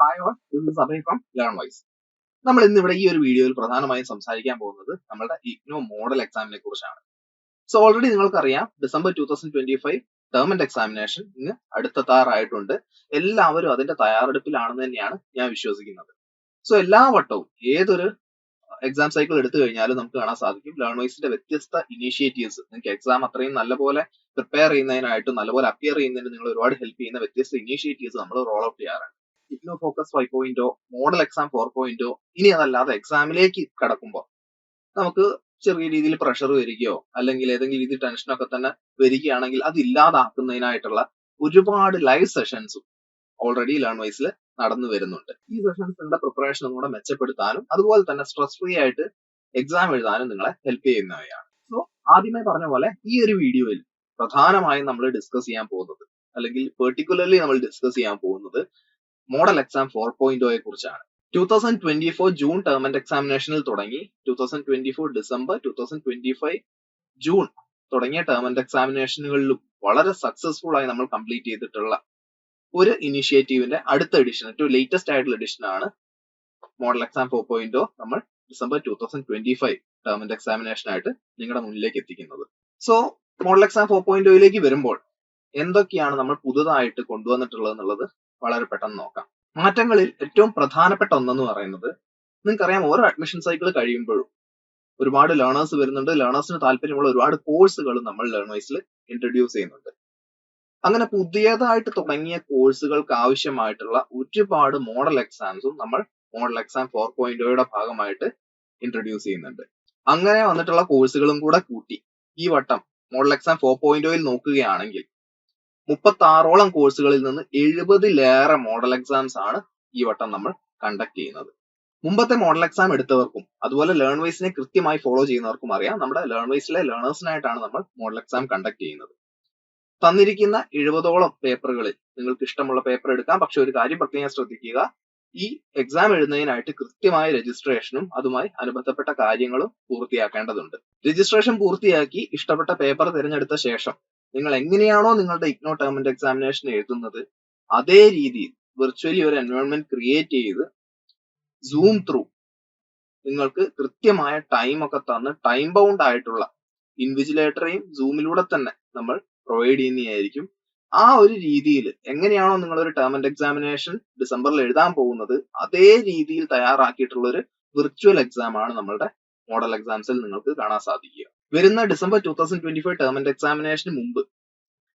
Hi all this Learnwise നമ്മൾ ഇന്ന് ഇവിടെ ഈ ഒരു വീഡിയോയിൽ പ്രധാനമായും സംസാരിക്കാൻ പോകുന്നത് നമ്മുടെ ഇഗ്നോ മോഡൽ എക്സാമിനെ കുറിച്ചാണ്. സോ ഓൾറെഡി നിങ്ങൾക്കറിയാം December two thousand twenty five term and examination ഇന്ന് അടുത്തെത്താറായിട്ടുണ്ട്. എല്ലാവരും അതിന്റെ തയ്യാറെടുപ്പിലാണെന്ന് തന്നെയാണ് ഞാൻ വിശ്വസിക്കുന്നത്. സോ എല്ലാ വട്ടവും ഏതൊരു എക്സാം സൈക്കിൾ എടുത്തു കഴിഞ്ഞാലും നമുക്ക് കാണാൻ സാധിക്കും. ലേൺ വൈസിന്റെ വ്യത്യസ്ത ഇനീഷ്യേറ്റീവ്സ് നിങ്ങൾക്ക് എക്സാം അത്രയും നല്ലപോലെ പ്രിപ്പയർ ചെയ്യുന്നതിനായിട്ടും നല്ലപോലെ അപ്പിയർ ചെയ്യുന്നതിന് നിങ്ങൾ ഒരുപാട് ഹെൽപ്പ് ചെയ്യുന്ന വ്യത്യസ്ത ഇനീഷ്യേറ്റീവ്സ് നമ്മൾ റോൾ ഔട്ട് ചെയ്യാറുണ്ട്. IGNOU focus five point o model exam four point o ഇനി അതല്ലാതെ എക്സാമിലേക്ക് കടക്കുമ്പോൾ നമുക്ക് ചെറിയ രീതിയിൽ പ്രഷർ വരികയോ അല്ലെങ്കിൽ ഏതെങ്കിലും രീതിയിൽ ടെൻഷനൊക്കെ തന്നെ വരികയാണെങ്കിൽ അത് ഇല്ലാതാക്കുന്നതിനായിട്ടുള്ള ഒരുപാട് ലൈവ് സെഷൻസും ഓൾറെഡി ലേൺ വൈസിൽ നടന്നു വരുന്നുണ്ട്. ഈ സെഷൻസിന്റെ പ്രിപ്പറേഷൻ കൂടെ മെച്ചപ്പെടുത്താനും അതുപോലെ തന്നെ സ്ട്രെസ് ഫ്രീ ആയിട്ട് എക്സാം എഴുതാനും നിങ്ങളെ ഹെൽപ്പ് ചെയ്യുന്നവയാണ്. സോ ആദ്യമേ പറഞ്ഞ പോലെ ഈ ഒരു വീഡിയോയിൽ പ്രധാനമായും നമ്മൾ ഡിസ്കസ് ചെയ്യാൻ പോകുന്നത് അല്ലെങ്കിൽ പെർട്ടിക്കുലർലി നമ്മൾ ഡിസ്കസ് ചെയ്യാൻ പോകുന്നത് മോഡൽ എക്സാം ഫോർ പോയിന്റോയെ കുറിച്ചാണ്. Two thousand twenty four June term എക്സാമിനേഷനിൽ തുടങ്ങി two thousand twenty four December two thousand twenty five June തുടങ്ങിയ ടേം എക്സാമിനേഷനുകളിലും വളരെ സക്സസ്ഫുൾ ആയി നമ്മൾ കംപ്ലീറ്റ് ചെയ്തിട്ടുള്ള ഒരു ഇനിഷ്യേറ്റീവിന്റെ അടുത്ത എഡിഷൻ ഏറ്റവും ലേറ്റസ്റ്റ് ആയിട്ടുള്ള എഡിഷൻ ആണ് മോഡൽ എക്സാം ഫോർ പോയിന്റോ നമ്മൾ December two thousand twenty five term examination ആയിട്ട് നിങ്ങളുടെ മുന്നിലേക്ക് എത്തിക്കുന്നത്. So model exam four point ഓയിലേക്ക് വരുമ്പോൾ എന്തൊക്കെയാണ് നമ്മൾ പുതുതായിട്ട് കൊണ്ടുവന്നിട്ടുള്ളത് എന്നുള്ളത് വളരെ പെട്ടെന്ന് നോക്കാം. മാറ്റങ്ങളിൽ ഏറ്റവും പ്രധാനപ്പെട്ട ഒന്നെന്ന് പറയുന്നത് നിങ്ങൾക്കറിയാം ഓരോ അഡ്മിഷൻ സൈക്കിൾ കഴിയുമ്പോഴും ഒരുപാട് ലേണേഴ്സ് വരുന്നുണ്ട്. ലേണേഴ്സിന് താല്പര്യമുള്ള ഒരുപാട് കോഴ്സുകൾ നമ്മൾ ലേണേഴ്സിൽ ഇൻട്രൊഡ്യൂസ് ചെയ്യുന്നുണ്ട്. അങ്ങനെ പുതിയതായിട്ട് തുടങ്ങിയ കോഴ്സുകൾക്ക് ആവശ്യമായിട്ടുള്ള ഒരുപാട് മോഡൽ എക്സാംസും നമ്മൾ മോഡൽ എക്സാം ഫോർ പോയിന്റോയുടെ ഭാഗമായിട്ട് ഇൻട്രൊഡ്യൂസ് ചെയ്യുന്നുണ്ട്. അങ്ങനെ വന്നിട്ടുള്ള കോഴ്സുകളും കൂടെ കൂട്ടി ഈ വട്ടം മോഡൽ എക്സാം ഫോർ പോയിന്റോയിൽ നോക്കുകയാണെങ്കിൽ മുപ്പത്തി ആറോളം കോഴ്സുകളിൽ നിന്ന് എഴുപതിലേറെ മോഡൽ എക്സാംസ് ആണ് ഈ വട്ടം നമ്മൾ കണ്ടക്ട് ചെയ്യുന്നത്. മുമ്പത്തെ മോഡൽ എക്സാം എടുത്തവർക്കും അതുപോലെ ലേൺ വൈസിനെ കൃത്യമായി ഫോളോ ചെയ്യുന്നവർക്കും അറിയാം. നമ്മുടെ ലേൺ വൈസിലെ ലേണേഴ്സിനായിട്ടാണ് നമ്മൾ മോഡൽ എക്സാം കണ്ടക്ട് ചെയ്യുന്നത്. തന്നിരിക്കുന്ന എഴുപതോളം പേപ്പറുകളിൽ നിങ്ങൾക്ക് ഇഷ്ടമുള്ള പേപ്പർ എടുക്കാം. പക്ഷെ ഒരു കാര്യം പ്രത്യേകം ശ്രദ്ധിക്കുക. ഈ എക്സാം എഴുതുന്നതിനായിട്ട് കൃത്യമായ രജിസ്ട്രേഷനും അതുമായി അനുബന്ധപ്പെട്ട കാര്യങ്ങളും പൂർത്തിയാക്കേണ്ടതുണ്ട്. രജിസ്ട്രേഷൻ പൂർത്തിയാക്കി ഇഷ്ടപ്പെട്ട പേപ്പർ തിരഞ്ഞെടുത്ത ശേഷം നിങ്ങൾ എങ്ങനെയാണോ നിങ്ങളുടെ ഇഗ്നോ ടേമിന്റെ എക്സാമിനേഷൻ എഴുതുന്നത് അതേ രീതിയിൽ വെർച്വലി ഒരു എൻവയോൺമെന്റ് ക്രിയേറ്റ് ചെയ്ത് സൂം ത്രൂ നിങ്ങൾക്ക് കൃത്യമായ ടൈം ഒക്കെ തന്ന് ടൈം ബൗണ്ട് ആയിട്ടുള്ള ഇൻവിജിലേറ്ററെയും സൂമിലൂടെ തന്നെ നമ്മൾ പ്രൊവൈഡ് ചെയ്യുന്നതായിരിക്കും. ആ ഒരു രീതിയിൽ എങ്ങനെയാണോ നിങ്ങൾ ഒരു ടേം ആൻഡ് എക്സാമിനേഷൻ ഡിസംബറിൽ എഴുതാൻ പോകുന്നത് അതേ രീതിയിൽ തയ്യാറാക്കിയിട്ടുള്ള ഒരു വിർച്വൽ എക്സാം ആണ് നമ്മളുടെ മോഡൽ എക്സാംസിൽ നിങ്ങൾക്ക് കാണാൻ സാധിക്കുക. വരുന്ന December two thousand twenty five ടേമിന്റെ എക്സാമിനേഷന് മുമ്പ്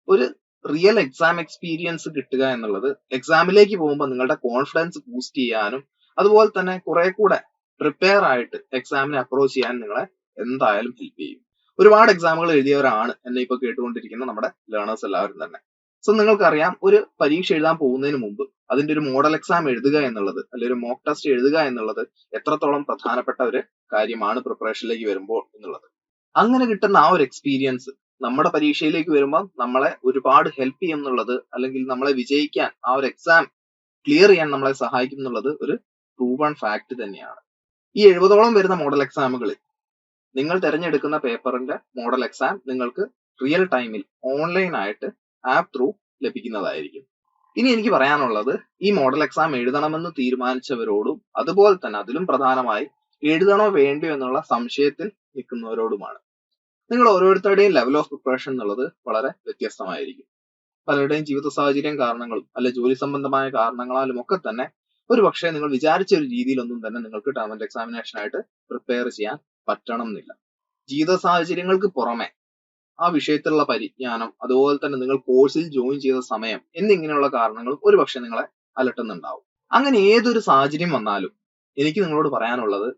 ഒരു റിയൽ എക്സാം എക്സ്പീരിയൻസ് കിട്ടുക എന്നുള്ളത് എക്സാമിലേക്ക് പോകുമ്പോൾ നിങ്ങളുടെ കോൺഫിഡൻസ് ബൂസ്റ്റ് ചെയ്യാനും അതുപോലെ തന്നെ കുറെ കൂടെ പ്രിപ്പയർ ആയിട്ട് എക്സാമിനെ അപ്രോച്ച് ചെയ്യാൻ നിങ്ങളെ എന്തായാലും ഹെൽപ്പ് ചെയ്യും. ഒരുപാട് എക്സാമുകൾ എഴുതിയവരാണ് എന്നെ ഇപ്പൊ കേട്ടുകൊണ്ടിരിക്കുന്ന നമ്മുടെ ലേണേഴ്സ് എല്ലാവരും തന്നെ. സോ നിങ്ങൾക്കറിയാം ഒരു പരീക്ഷ എഴുതാൻ പോകുന്നതിന് മുമ്പ് അതിന്റെ ഒരു മോഡൽ എക്സാം എഴുതുക എന്നുള്ളത് അല്ലെങ്കിൽ ഒരു മോക്ക് ടെസ്റ്റ് എഴുതുക എന്നുള്ളത് എത്രത്തോളം പ്രധാനപ്പെട്ട ഒരു കാര്യമാണ് പ്രിപ്പറേഷനിലേക്ക് വരുമ്പോൾ എന്നുള്ളത്. അങ്ങനെ കിട്ടുന്ന ആ ഒരു എക്സ്പീരിയൻസ് നമ്മുടെ പരീക്ഷയിലേക്ക് വരുമ്പോൾ നമ്മളെ ഒരുപാട് ഹെൽപ്പ് ചെയ്യും എന്നുള്ളത് അല്ലെങ്കിൽ നമ്മളെ വിജയിക്കാൻ ആ ഒരു എക്സാം ക്ലിയർ ചെയ്യാൻ നമ്മളെ സഹായിക്കും എന്നുള്ളത് ഒരു പ്രൂവൺ ഫാക്ട് തന്നെയാണ്. ഈ എഴുപതോളം വരുന്ന മോഡൽ എക്സാമുകളിൽ നിങ്ങൾ തിരഞ്ഞെടുക്കുന്ന പേപ്പറിന്റെ മോഡൽ എക്സാം നിങ്ങൾക്ക് റിയൽ ടൈമിൽ ഓൺലൈൻ ആയിട്ട് ആപ്പ് ത്രൂ ലഭിക്കുന്നതായിരിക്കും. ഇനി എനിക്ക് പറയാനുള്ളത് ഈ മോഡൽ എക്സാം എഴുതണമെന്ന് തീരുമാനിച്ചവരോടും അതുപോലെ തന്നെ അതിലും പ്രധാനമായി എഴുതണോ വേണ്ടയോ എന്നുള്ള സംശയത്തിൽ നിൽക്കുന്നവരോടുമാണ്. നിങ്ങൾ ഓരോരുത്തരുടെയും ലെവൽ ഓഫ് പ്രിപ്പറേഷൻ എന്നുള്ളത് വളരെ വ്യത്യസ്തമായിരിക്കും. പലരുടെയും ജീവിത സാഹചര്യം കാരണങ്ങളും അല്ലെ ജോലി സംബന്ധമായ കാരണങ്ങളാലും ഒക്കെ തന്നെ ഒരു പക്ഷേ നിങ്ങൾ വിചാരിച്ച ഒരു രീതിയിലൊന്നും തന്നെ നിങ്ങൾക്ക് ടേം ആൻഡ് എക്സാമിനേഷൻ ആയിട്ട് പ്രിപ്പയർ ചെയ്യാൻ പറ്റണം എന്നില്ല ജീവിത സാഹചര്യങ്ങൾക്ക് പുറമെ ആ വിഷയത്തിലുള്ള പരിജ്ഞാനം അതുപോലെ തന്നെ നിങ്ങൾ കോഴ്സിൽ ജോയിൻ ചെയ്ത സമയം എന്നിങ്ങനെയുള്ള കാരണങ്ങൾ ഒരു പക്ഷെ നിങ്ങളെ അലട്ടുന്നുണ്ടാവും. അങ്ങനെ ഏതൊരു സാഹചര്യം വന്നാലും എനിക്ക് നിങ്ങളോട് പറയാനുള്ളത്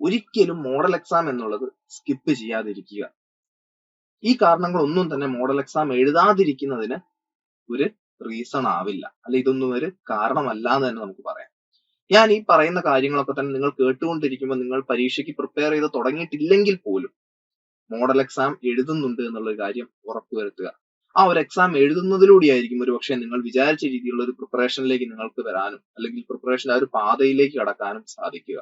ഒരിക്കലും മോഡൽ എക്സാം എന്നുള്ളത് സ്കിപ്പ് ചെയ്യാതിരിക്കുക. ഈ കാരണങ്ങളൊന്നും തന്നെ മോഡൽ എക്സാം എഴുതാതിരിക്കുന്നതിന് ഒരു റീസൺ ആവില്ല. അല്ലെ ഇതൊന്നും ഒരു കാരണമല്ല എന്ന് തന്നെ നമുക്ക് പറയാം. ഞാൻ ഈ പറയുന്ന കാര്യങ്ങളൊക്കെ തന്നെ നിങ്ങൾ കേട്ടുകൊണ്ടിരിക്കുമ്പോൾ നിങ്ങൾ പരീക്ഷയ്ക്ക് പ്രിപ്പയർ ചെയ്ത് തുടങ്ങിയിട്ടില്ലെങ്കിൽ പോലും മോഡൽ എക്സാം എഴുതുന്നുണ്ട് എന്നുള്ള കാര്യം ഉറപ്പുവരുത്തുക. ആ ഒരു എക്സാം എഴുതുന്നതിലൂടെയായിരിക്കും ഒരു പക്ഷേ നിങ്ങൾ വിചാരിച്ച രീതിയിലുള്ള ഒരു പ്രിപ്പറേഷനിലേക്ക് നിങ്ങൾക്ക് വരാനും അല്ലെങ്കിൽ പ്രിപ്പറേഷൻ ആ ഒരു പാതയിലേക്ക് കടക്കാനും സാധിക്കുക.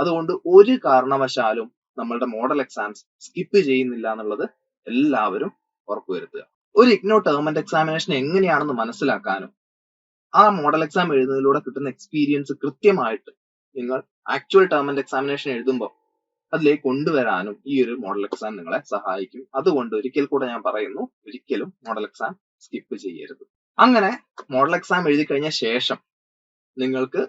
അതുകൊണ്ട് ഒരു കാരണവശാലും നമ്മളുടെ മോഡൽ എക്സാംസ് സ്കിപ്പ് ചെയ്യുന്നില്ല എന്നുള്ളത് എല്ലാവരും ഉറപ്പുവരുത്തുക. ഒരു ഇഗ്നോ ടേം ആൻഡ് എക്സാമിനേഷൻ എങ്ങനെയാണെന്ന് മനസ്സിലാക്കാനും ആ മോഡൽ എക്സാം എഴുതുന്നതിലൂടെ കിട്ടുന്ന എക്സ്പീരിയൻസ് കൃത്യമായിട്ട് നിങ്ങൾ ആക്ച്വൽ ടേം ആൻഡ് എക്സാമിനേഷൻ എഴുതുമ്പോൾ അതിലേക്ക് കൊണ്ടുവരാനും ഈ ഒരു മോഡൽ എക്സാം നിങ്ങളെ സഹായിക്കും. അതുകൊണ്ട് ഒരിക്കൽ കൂടെ ഞാൻ പറയുന്നു ഒരിക്കലും മോഡൽ എക്സാം സ്കിപ്പ് ചെയ്യരുത്. അങ്ങനെ മോഡൽ എക്സാം എഴുതി കഴിഞ്ഞ ശേഷം നിങ്ങൾക്ക്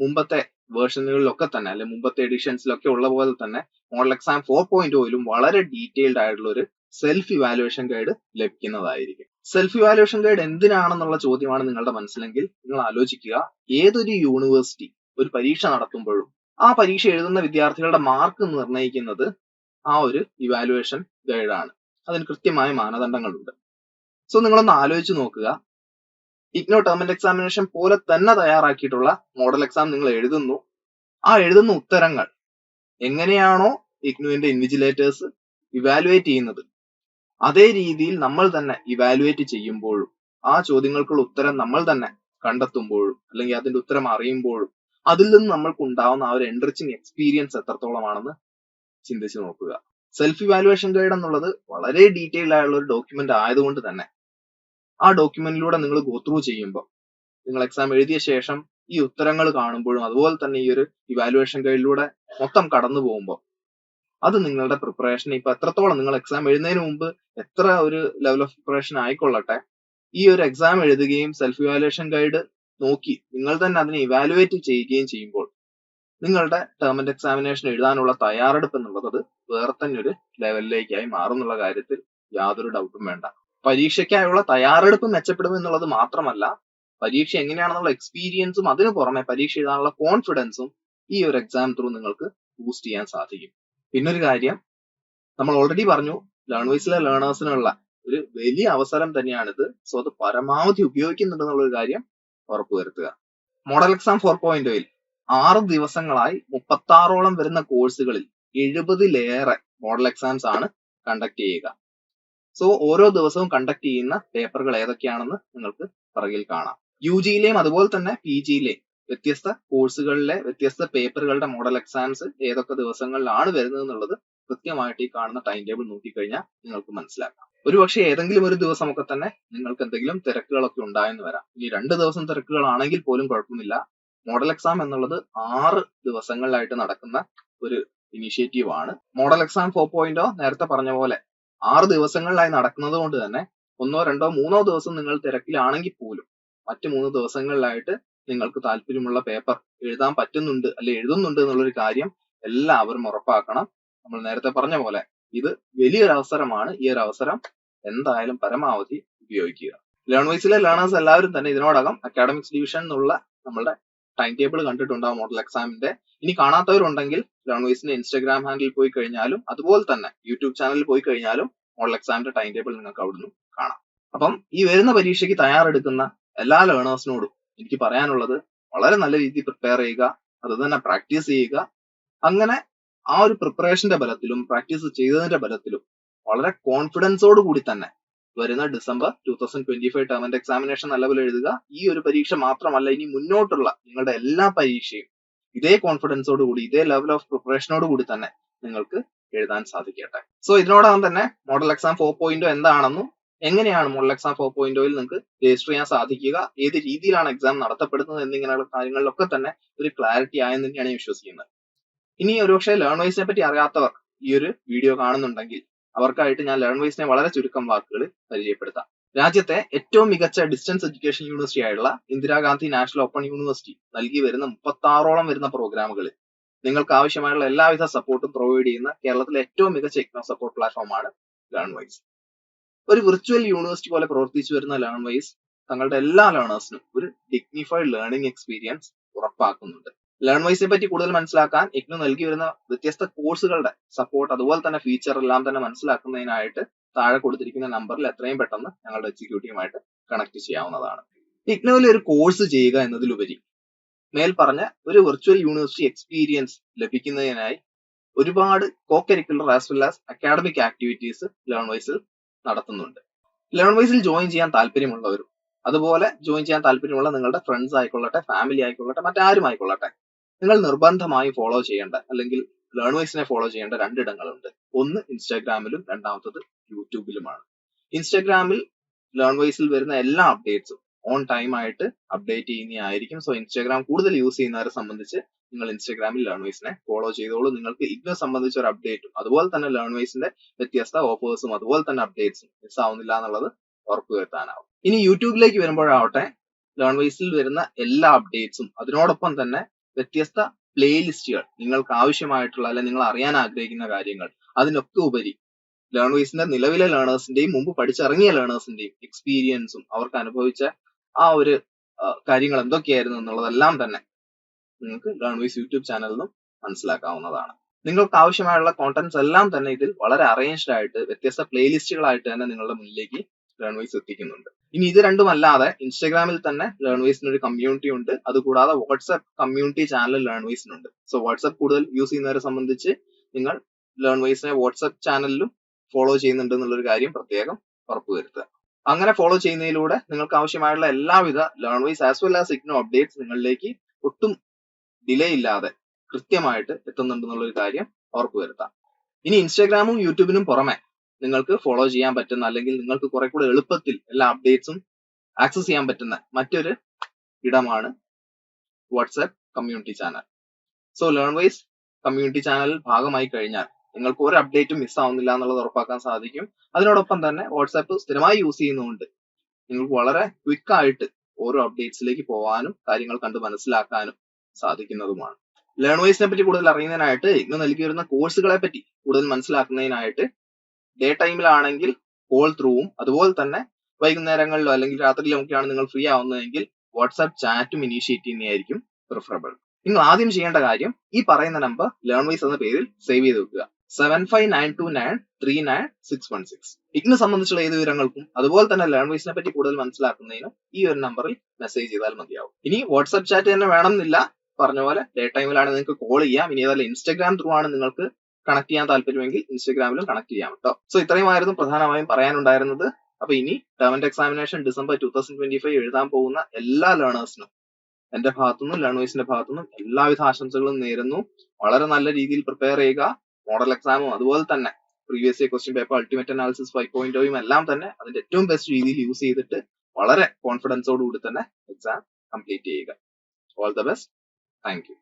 മുമ്പത്തെ വേർഷനുകളിലൊക്കെ തന്നെ അല്ലെ മുമ്പത്തെ എഡിഷൻസിലൊക്കെ ഉള്ള പോലെ തന്നെ മോഡൽ എക്സാം ഫോർ പോയിന്റ് ഓയിലും വളരെ ഡീറ്റെയിൽഡ് ആയിട്ടുള്ള ഒരു സെൽഫ് ഇവാലുവേഷൻ ഗൈഡ് ലഭിക്കുന്നതായിരിക്കും. സെൽഫ് ഇവാലുവേഷൻ ഗൈഡ് എന്തിനാണെന്നുള്ള ചോദ്യമാണ് നിങ്ങളുടെ മനസ്സിലെങ്കിൽ നിങ്ങൾ ആലോചിക്കുക ഏതൊരു യൂണിവേഴ്സിറ്റി ഒരു പരീക്ഷ നടത്തുമ്പോഴും ആ പരീക്ഷ എഴുതുന്ന വിദ്യാർത്ഥികളുടെ മാർക്ക് നിർണയിക്കുന്നത് ആ ഒരു ഇവാലുവേഷൻ ഗൈഡാണ് അതിന് കൃത്യമായ മാനദണ്ഡങ്ങളുണ്ട്. സോ നിങ്ങളൊന്ന് ആലോചിച്ച് നോക്കുക ഇഗ്നോ ടേം ആൻഡ് എക്സാമിനേഷൻ പോലെ തന്നെ തയ്യാറാക്കിയിട്ടുള്ള മോഡൽ എക്സാം നിങ്ങൾ എഴുതുന്നു. ആ എഴുതുന്ന ഉത്തരങ്ങൾ എങ്ങനെയാണോ ഇഗ്നുവിന്റെ ഇൻവിജിലേറ്റേഴ്സ് ഇവാലുവേറ്റ് ചെയ്യുന്നത്. അതേ രീതിയിൽ നമ്മൾ തന്നെ ഇവാലുവേറ്റ് ചെയ്യുമ്പോഴും ആ ചോദ്യങ്ങൾക്കുള്ള ഉത്തരം നമ്മൾ തന്നെ കണ്ടെത്തുമ്പോഴും അല്ലെങ്കിൽ അതിന്റെ ഉത്തരം അറിയുമ്പോഴും അതിൽ നിന്ന് നമ്മൾക്ക് ഉണ്ടാവുന്ന ആ ഒരു എൻറിച്ചിങ് എക്സ്പീരിയൻസ് എത്രത്തോളമാണെന്ന് ചിന്തിച്ചു നോക്കുക. സെൽഫ് ഇവാലുവേഷൻ ഗൈഡ് എന്നുള്ളത് വളരെ ഡീറ്റെയിൽഡ് ആയുള്ള ഒരു ഡോക്യുമെന്റ് ആയതുകൊണ്ട് തന്നെ ആ ഡോക്യുമെന്റിലൂടെ നിങ്ങൾ ഗോ ത്രൂ ചെയ്യുമ്പോൾ നിങ്ങൾ എക്സാം എഴുതിയ ശേഷം ഈ ഉത്തരങ്ങൾ കാണുമ്പോഴും അതുപോലെ തന്നെ ഈ ഒരു ഇവാലുവേഷൻ ഗൈഡിലൂടെ മൊത്തം കടന്നു പോകുമ്പോൾ അത് നിങ്ങളുടെ പ്രിപ്പറേഷൻ ഇപ്പൊ എത്രത്തോളം നിങ്ങൾ എക്സാം എഴുതുന്നതിന് മുമ്പ് എത്ര ഒരു ലെവൽ ഓഫ് പ്രിപ്പറേഷൻ ആയിക്കൊള്ളട്ടെ ഈ ഒരു എക്സാം എഴുതുകയും സെൽഫ് ഇവാലുവേഷൻ ഗൈഡ് നോക്കി നിങ്ങൾ തന്നെ അതിനെ ഇവാലുവേറ്റ് ചെയ്യുകയും ചെയ്യുമ്പോൾ നിങ്ങളുടെ ടേം ആൻഡ് എക്സാമിനേഷൻ എഴുതാനുള്ള തയ്യാറെടുപ്പ് എന്നുള്ളത് വേറെ തന്നെ ഒരു ലെവലിലേക്കായി മാറുന്നുള്ള കാര്യത്തിൽ യാതൊരു ഡൗട്ടും വേണ്ട. പരീക്ഷയ്ക്കായുള്ള തയ്യാറെടുപ്പ് മെച്ചപ്പെടും എന്നുള്ളത് മാത്രമല്ല പരീക്ഷ എങ്ങനെയാണെന്നുള്ള എക്സ്പീരിയൻസും അതിനു പുറമെ പരീക്ഷ എഴുതാനുള്ള കോൺഫിഡൻസും ഈ ഒരു എക്സാം ത്രൂ നിങ്ങൾക്ക് ബൂസ്റ്റ് ചെയ്യാൻ സാധിക്കും. പിന്നൊരു കാര്യം നമ്മൾ ഓൾറെഡി പറഞ്ഞു ലേൺവേഴ്സിലെ ലേണേഴ്സിനുള്ള ഒരു വലിയ അവസരം തന്നെയാണിത്. സോ അത് പരമാവധി ഉപയോഗിക്കുന്നുണ്ടെന്നുള്ള ഒരു കാര്യം ഉറപ്പുവരുത്തുക. മോഡൽ എക്സാം ഫോർ പോയിന്റിൽ ആറ് ദിവസങ്ങളായി മുപ്പത്തി ആറോളം വരുന്ന കോഴ്സുകളിൽ എഴുപതിലേറെ മോഡൽ എക്സാംസ് ആണ് കണ്ടക്ട് ചെയ്യുക. സോ ഓരോ ദിവസവും കണ്ടക്ട് ചെയ്യുന്ന പേപ്പറുകൾ ഏതൊക്കെയാണെന്ന് നിങ്ങൾക്ക് പിറകിൽ കാണാം. യു ജിയിലെയും അതുപോലെ തന്നെ പി ജിയിലെയും വ്യത്യസ്ത കോഴ്സുകളിലെ വ്യത്യസ്ത പേപ്പറുകളുടെ മോഡൽ എക്സാംസ് ഏതൊക്കെ ദിവസങ്ങളിലാണ് വരുന്നത് എന്നുള്ളത് കൃത്യമായിട്ട് ഈ കാണുന്ന ടൈം ടേബിൾ നോക്കിക്കഴിഞ്ഞാൽ നിങ്ങൾക്ക് മനസ്സിലാക്കാം. ഒരുപക്ഷെ ഏതെങ്കിലും ഒരു ദിവസമൊക്കെ തന്നെ നിങ്ങൾക്ക് എന്തെങ്കിലും തിരക്കുകളൊക്കെ ഉണ്ടായെന്ന് വരാം. ഇനി രണ്ട് ദിവസം തിരക്കുകളാണെങ്കിൽ പോലും കുഴപ്പമില്ല. മോഡൽ എക്സാം എന്നുള്ളത് ആറ് ദിവസങ്ങളിലായിട്ട് നടക്കുന്ന ഒരു ഇനിഷ്യേറ്റീവ് ആണ്. മോഡൽ എക്സാം ഫോർ പോയിന്റോ നേരത്തെ പറഞ്ഞ പോലെ ആറ് ദിവസങ്ങളിലായി നടക്കുന്നത് കൊണ്ട് തന്നെ ഒന്നോ രണ്ടോ മൂന്നോ ദിവസം നിങ്ങൾ തിരക്കിലാണെങ്കിൽ പോലും മറ്റു മൂന്ന് ദിവസങ്ങളിലായിട്ട് നിങ്ങൾക്ക് താല്പര്യമുള്ള പേപ്പർ എഴുതാൻ പറ്റുന്നുണ്ട് അല്ലെ എഴുതുന്നുണ്ട് എന്നുള്ളൊരു കാര്യം എല്ലാവരും ഉറപ്പാക്കണം. നമ്മൾ നേരത്തെ പറഞ്ഞ പോലെ ഇത് വലിയൊരു അവസരമാണ്. ഈ ഒരു അവസരം എന്തായാലും പരമാവധി ഉപയോഗിക്കുക. ലേൺ വൈസിലെ ലേണേഴ്സ് എല്ലാവരും തന്നെ ഇതിനോടകം അക്കാഡമിക്സ് ഡിവിഷൻ എന്നുള്ള നമ്മളുടെ ടൈം ടേബിൾ കണ്ടിട്ടുണ്ടാവും മോഡൽ എക്സാമിന്റെ ഇനി കാണാത്തവരുണ്ടെങ്കിൽ ലേൺവൈസിന്റെ ഇൻസ്റ്റാഗ്രാം ഹാൻഡിൽ പോയി കഴിഞ്ഞാലും അതുപോലെ തന്നെ യൂട്യൂബ് ചാനലിൽ പോയി കഴിഞ്ഞാലും മോഡൽ എക്സാമിന്റെ ടൈം ടേബിൾ നിങ്ങൾക്ക് അവിടുന്ന് കാണാം. അപ്പം ഈ വരുന്ന പരീക്ഷയ്ക്ക് തയ്യാറെടുക്കുന്ന എല്ലാ ലേണേഴ്സിനോടും എനിക്ക് പറയാനുള്ളത് വളരെ നല്ല രീതിയിൽ പ്രിപ്പയർ ചെയ്യുക അത് തന്നെ പ്രാക്ടീസ് ചെയ്യുക. അങ്ങനെ ആ ഒരു പ്രിപ്പറേഷന്റെ ബലത്തിലും പ്രാക്ടീസ് ചെയ്തതിന്റെ ബലത്തിലും വളരെ കോൺഫിഡൻസോട് കൂടി തന്നെ വരുന്ന December two thousand twenty five ടേമിന്റെ examination നല്ലപോലെ എഴുതുക. ഈ ഒരു പരീക്ഷ മാത്രമല്ല ഇനി മുന്നോട്ടുള്ള നിങ്ങളുടെ എല്ലാ പരീക്ഷയും ഇതേ കോൺഫിഡൻസോട് കൂടി ഇതേ ലെവൽ ഓഫ് പ്രിപ്പറേഷനോട് കൂടി തന്നെ നിങ്ങൾക്ക് എഴുതാൻ സാധിക്കട്ടെ. സോ ഇതിനോടകം തന്നെ മോഡൽ എക്സാം ഫോർ പോയിന്റോ എന്താണെന്നും എങ്ങനെയാണ് മോഡൽ എക്സാം ഫോർ പോയിന്റോയിൽ നിങ്ങൾക്ക് രജിസ്റ്റർ ചെയ്യാൻ സാധിക്കുക ഏത് രീതിയിലാണ് എക്സാം നടത്തപ്പെടുന്നത് എന്നിങ്ങനെയുള്ള കാര്യങ്ങളിലൊക്കെ തന്നെ ഒരു ക്ലാരിറ്റി ആയെന്ന് തന്നെയാണ് ഞാൻ വിശ്വസിക്കുന്നത്. ഇനി ഒരുപക്ഷെ ലേൺ വൈസിനെ പറ്റി അറിയാത്തവർ ഈ ഒരു വീഡിയോ കാണുന്നുണ്ടെങ്കിൽ അവർക്കായിട്ട് ഞാൻ ലേൺ വൈസിനെ വളരെ ചുരുക്കം വാക്കുകൾ പരിചയപ്പെടുത്താം. രാജ്യത്തെ ഏറ്റവും മികച്ച ഡിസ്റ്റൻസ് എഡ്യൂക്കേഷൻ യൂണിവേഴ്സിറ്റി ആയിട്ടുള്ള ഇന്ദിരാഗാന്ധി നാഷണൽ ഓപ്പൺ യൂണിവേഴ്സിറ്റി നൽകി വരുന്ന മുപ്പത്താറോളം വരുന്ന പ്രോഗ്രാമുകൾ നിങ്ങൾക്ക് ആവശ്യമായുള്ള എല്ലാവിധ സപ്പോർട്ടും പ്രൊവൈഡ് ചെയ്യുന്ന കേരളത്തിലെ ഏറ്റവും മികച്ച എക്സാം സപ്പോർട്ട് പ്ലാറ്റ്ഫോമാണ് ലേൺ വൈസ് ഒരു വിർച്വൽ യൂണിവേഴ്സിറ്റി പോലെ പ്രവർത്തിച്ചു വരുന്ന ലേൺ വൈസ് തങ്ങളുടെ എല്ലാ ലേണേഴ്സിനും ഒരു ഡിഗ്നിഫൈഡ് ലേണിംഗ് എക്സ്പീരിയൻസ് ഉറപ്പാക്കുന്നുണ്ട്. ലേൺ വൈസിനെ പറ്റി കൂടുതൽ മനസ്സിലാക്കാൻ ഇഗ്നു നൽകി വരുന്ന വ്യത്യസ്ത കോഴ്സുകളുടെ സപ്പോർട്ട് അതുപോലെ തന്നെ ഫീച്ചർ എല്ലാം തന്നെ മനസ്സിലാക്കുന്നതിനായിട്ട് താഴെ കൊടുത്തിരിക്കുന്ന നമ്പറിൽ എത്രയും പെട്ടെന്ന് ഞങ്ങളുടെ എക്സിക്യൂട്ടീവുമായിട്ട് കണക്ട് ചെയ്യാവുന്നതാണ്. ഇഗ്നുവിൽ ഒരു കോഴ്സ് ചെയ്യുക എന്നതിലുപരി മേൽ പറഞ്ഞ ഒരു വെർച്വൽ യൂണിവേഴ്സിറ്റി എക്സ്പീരിയൻസ് ലഭിക്കുന്നതിനായി ഒരുപാട് co curricular as well as academic activities learn വൈസിൽ നടത്തുന്നുണ്ട്. ലേൺ വൈസിൽ ജോയിൻ ചെയ്യാൻ താല്പര്യമുള്ളവരും അതുപോലെ ജോയിൻ ചെയ്യാൻ താല്പര്യമുള്ള നിങ്ങളുടെ ഫ്രണ്ട്സ് ആയിക്കൊള്ളട്ടെ ഫാമിലി ആയിക്കൊള്ളട്ടെ മറ്റാരും ആയിക്കൊള്ളട്ടെ നിങ്ങൾ നിർബന്ധമായി ഫോളോ ചെയ്യേണ്ട അല്ലെങ്കിൽ ലേണേഴ്സിനെ ഫോളോ ചെയ്യേണ്ട രണ്ടിടങ്ങളുണ്ട്. ഒന്ന് ഇൻസ്റ്റാഗ്രാമിലും രണ്ടാമത്തത് യൂട്യൂബിലുമാണ്. ഇൻസ്റ്റാഗ്രാമിൽ ലേൺ വൈസിൽ വരുന്ന എല്ലാ അപ്ഡേറ്റ്സും ഓൺ ടൈം ആയിട്ട് അപ്ഡേറ്റ് ചെയ്യുന്നതായിരിക്കും. സോ ഇൻസ്റ്റാഗ്രാം കൂടുതൽ യൂസ് ചെയ്യുന്നവരെ സംബന്ധിച്ച് നിങ്ങൾ ഇൻസ്റ്റാഗ്രാമിൽ ലേൺവൈസിനെ ഫോളോ ചെയ്തോളൂ. നിങ്ങൾക്ക് ഇതിനെ സംബന്ധിച്ച ഒരു അപ്ഡേറ്റും അതുപോലെ തന്നെ ലേൺവൈസിന്റെ വ്യത്യസ്ത ഓഫേഴ്സും അതുപോലെ തന്നെ അപ്ഡേറ്റ്സും മിസ് ആവുന്നില്ല എന്നുള്ളത് ഉറപ്പുവരുത്താനാവും. ഇനി യൂട്യൂബിലേക്ക് വരുമ്പോഴാവട്ടെ ലേൺവൈസിൽ വരുന്ന എല്ലാ അപ്ഡേറ്റ്സും അതിനോടൊപ്പം തന്നെ വ്യത്യസ്ത പ്ലേലിസ്റ്റുകൾ നിങ്ങൾക്ക് ആവശ്യമായിട്ടുള്ള അല്ലെങ്കിൽ നിങ്ങൾ അറിയാൻ ആഗ്രഹിക്കുന്ന കാര്യങ്ങൾ അതിനൊക്കെ ഉപരി ലേണേഴ്സിന്റെ നിലവിലെ ലേണേഴ്സിന്റെയും മുമ്പ് പഠിച്ചിറങ്ങിയ ലേണേഴ്സിന്റെയും എക്സ്പീരിയൻസും അവർക്ക് അനുഭവിച്ച ആ ഒരു കാര്യങ്ങൾ എന്തൊക്കെയായിരുന്നു എന്നുള്ളതെല്ലാം തന്നെ നിങ്ങൾക്ക് ലേൺവൈസ് യൂട്യൂബ് ചാനലിൽ നിന്നും മനസ്സിലാക്കാവുന്നതാണ്. നിങ്ങൾക്ക് ആവശ്യമായുള്ള കോണ്ടന്റ്സ് എല്ലാം തന്നെ ഇതിൽ വളരെ അറേഞ്ച്ഡ് ആയിട്ട് വ്യത്യസ്ത പ്ലേലിസ്റ്റുകളായിട്ട് തന്നെ നിങ്ങളുടെ മുന്നിലേക്ക് ലേൺവൈസ് എത്തിക്കുന്നുണ്ട്. ഇനി ഇത് രണ്ടും അല്ലാതെ ഇൻസ്റ്റാഗ്രാമിൽ തന്നെ ലേൺവൈസിന് ഒരു കമ്മ്യൂണിറ്റി ഉണ്ട്. അതുകൂടാതെ വാട്സ്ആപ്പ് കമ്മ്യൂണിറ്റി ചാനൽ ലേൺവൈസിനുണ്ട് സോ വാട്സ്ആപ്പ് കൂടുതൽ യൂസ് ചെയ്യുന്നവരെ സംബന്ധിച്ച് നിങ്ങൾ ലേൺവൈസിനെ വാട്സ്ആപ്പ് ചാനലിലും ഫോളോ ചെയ്യുന്നുണ്ട് എന്നുള്ളൊരു കാര്യം പ്രത്യേകം ഉറപ്പുവരുത്തുക അങ്ങനെ ഫോളോ ചെയ്യുന്നതിലൂടെ നിങ്ങൾക്ക് ആവശ്യമായുള്ള എല്ലാവിധ Learnwise as well as IGNOU updates നിങ്ങളിലേക്ക് ഒട്ടും ഡിലേ ഇല്ലാതെ കൃത്യമായിട്ട് എത്തുന്നുണ്ടെന്നുള്ളൊരു കാര്യം ഉറപ്പുവരുത്താം ഇനി ഇൻസ്റ്റാഗ്രാമും യൂട്യൂബിനും പുറമെ നിങ്ങൾക്ക് ഫോളോ ചെയ്യാൻ പറ്റുന്ന അല്ലെങ്കിൽ നിങ്ങൾക്ക് കുറെ കൂടെ എളുപ്പത്തിൽ എല്ലാ അപ്ഡേറ്റ്സും ആക്സസ് ചെയ്യാൻ പറ്റുന്ന മറ്റൊരു ഇടമാണ് WhatsApp community channel so Learnwise community channel ഭാഗമായി കഴിഞ്ഞാൽ നിങ്ങൾക്ക് ഒരു അപ്ഡേറ്റും മിസ് ആവുന്നില്ല എന്നുള്ളത് ഉറപ്പാക്കാൻ സാധിക്കും. അതിനോടൊപ്പം തന്നെ വാട്സാപ്പ് സ്ഥിരമായി യൂസ് ചെയ്യുന്നതുകൊണ്ട് നിങ്ങൾക്ക് വളരെ ക്വിക്ക് ആയിട്ട് ഓരോ അപ്ഡേറ്റ്സിലേക്ക് പോകാനും കാര്യങ്ങൾ കണ്ട് മനസ്സിലാക്കാനും സാധിക്കുന്നതുമാണ്. ലേൺ വൈസിനെ പറ്റി കൂടുതൽ അറിയുന്നതിനായിട്ട് ഇന്ന് നൽകി വരുന്ന കോഴ്സുകളെ പറ്റി കൂടുതൽ മനസ്സിലാക്കുന്നതിനായിട്ട് ഡേ ടൈമിലാണെങ്കിൽ കോൾ ത്രൂവും അതുപോലെ തന്നെ വൈകുന്നേരങ്ങളിലോ അല്ലെങ്കിൽ രാത്രിയിലോ ഒക്കെയാണ് നിങ്ങൾ ഫ്രീ ആവുന്നതെങ്കിൽ വാട്സാപ്പ് ചാറ്റും ഇനീഷ്യേറ്റ് ചെയ്യുന്നതായിരിക്കും പ്രിഫറബിൾ നിങ്ങൾ ആദ്യം ചെയ്യേണ്ട കാര്യം ഈ പറയുന്ന നമ്പർ ലേൺ വൈസ് എന്ന പേരിൽ സേവ് ചെയ്ത് വെക്കുക. Seven five nine two nine three nine six one six ഇതിനെ സംബന്ധിച്ചുള്ള ഏത് വിവരങ്ങൾക്കും അതുപോലെ തന്നെ ലേൺ വൈസിനെ പറ്റി കൂടുതൽ മനസ്സിലാക്കുന്നതിനും ഈ ഒരു നമ്പറിൽ മെസ്സേജ് ചെയ്താൽ മതിയാവും. ഇനി വാട്സ്ആപ്പ് ചാറ്റ് തന്നെ വേണമെന്നില്ല. പറഞ്ഞ പോലെ ഡേ ടൈമിലാണ് നിങ്ങൾക്ക് കോൾ ചെയ്യാം. ഇനി അതല്ല ഇൻസ്റ്റാഗ്രാം ത്രൂ ആണ് നിങ്ങൾക്ക് കണക്ട് ചെയ്യാൻ താല്പര്യമെങ്കിൽ ഇൻസ്റ്റഗ്രാമിലും കണക്ട് ചെയ്യാം കേട്ടോ സോ ഇത്രയുമായിരുന്നു പ്രധാനമായും പറയാനുണ്ടായിരുന്നത്. അപ്പൊ ഇനി term examination December two thousand twenty five എഴുതാൻ പോകുന്ന എല്ലാ ലേണേഴ്സിനും എന്റെ ഭാഗത്തുനിന്നും ലേണേഴ്സിന്റെ ഭാഗത്തുനിന്നും എല്ലാവിധ ആശംസകളും നേരുന്നു. വളരെ നല്ല രീതിയിൽ പ്രിപ്പയർ ചെയ്യുക. മോഡൽ എക്സാമും അതുപോലെ തന്നെ previous year question paper ultimate analysis five പോയിന്റോയും എല്ലാം തന്നെ അതിന്റെ ഏറ്റവും ബെസ്റ്റ് രീതിയിൽ യൂസ് ചെയ്തിട്ട് വളരെ കോൺഫിഡൻസോടുകൂടി തന്നെ എക്സാം കംപ്ലീറ്റ് ചെയ്യുക. All the best thank you